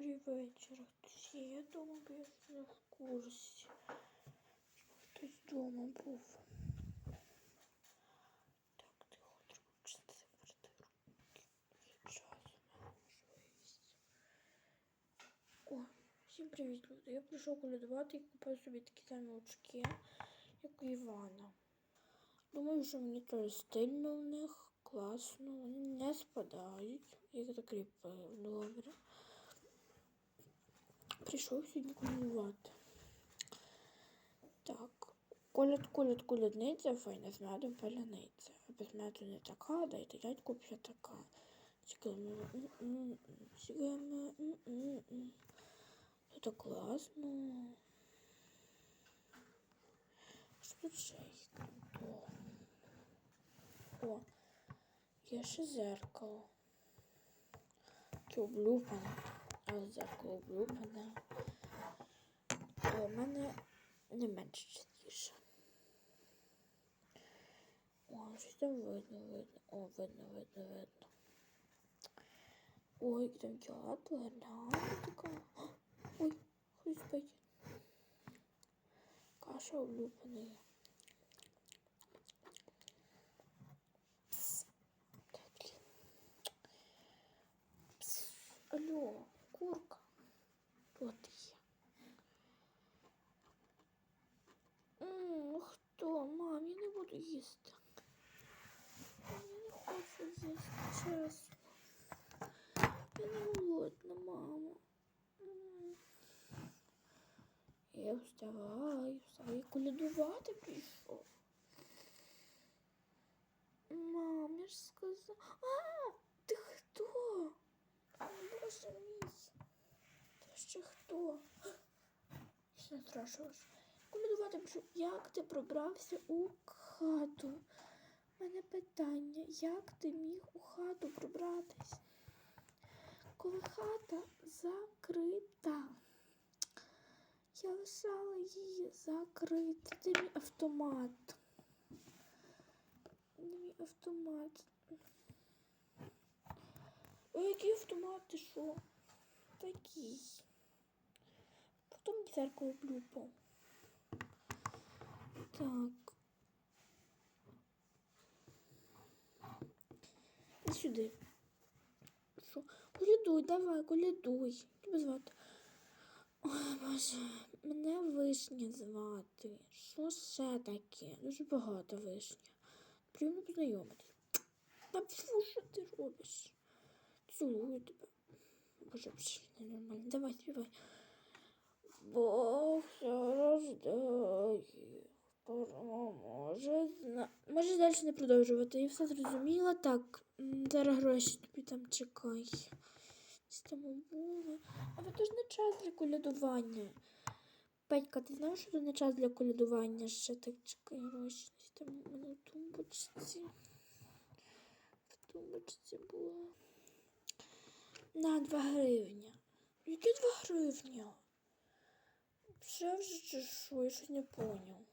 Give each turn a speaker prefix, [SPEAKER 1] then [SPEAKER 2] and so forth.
[SPEAKER 1] Добрий вечір. Хтось я дома, бо я не в курсі. Хтось вдома був. Так, тихо, треба чистити квартиру. У мене можливість. О, всім привіт, люди. Я прийшов колядувати і купив собі такі самі очки, як у Івана. Думаю, що мені теж стильно в них, класно, вони не спадають. Я закріпив добре. Прийшов сьогодні колядувати. Так, коляд, коляд, колядниця, файна з медом паляниця. А без меду не така, дайте дядьку вже така. Чекаємо. Це так класно. Що тут ще є? О. Є ще зеркало. Таке облюпане. Але зеркало А у мене не менш частіше. О, щось там видно, видно. О, видно, видно, видно. Ой, там дятла, гляньте така. Ой, хтось спить. Каша. Пс. Алло, курка. Хто ти є? М, Хто? Мам, я не буду їсти. Я не хочу їсти, чесно. Я не голодна, мама. Я вставаю, вставаю. Я колядувати прийшов. Мам, я ж сказала. А, ти хто? Боже мій. Ти ще страшилась. Колядувати прийшов. Як ти пробрався у хату? У мене питання, як ти міг у хату пробратись? Коли хата закрита. Я лишала її закрити. Де мій автомат? Де мій автомат? Ой, який автомат ти що? Такий. Зеркало блюпав. Так. І сюди. Що? Колядуй, давай, колядуй. Тебе звати. Ой, Боже, мене вишня звати. Що ще таке? Дуже багато вишня. Приємно познайомитись. Та фу, що ти робиш? Цілую тебе. Боже, пішли нормально. Давай, співай. Бог рождає. Може, зна... Може далі не продовжувати. Я все зрозуміла. Так, зараз гроші тобі там чекай. Ці там умови. А ж не час для колядування. Петька, ти знаєш, що це не час для колядування ще так чекай гроші. Там в тумбочці. В тумбочці було. На 2 гривня. Які 2 гривня? Вже вже чешу. Я щось не поняв.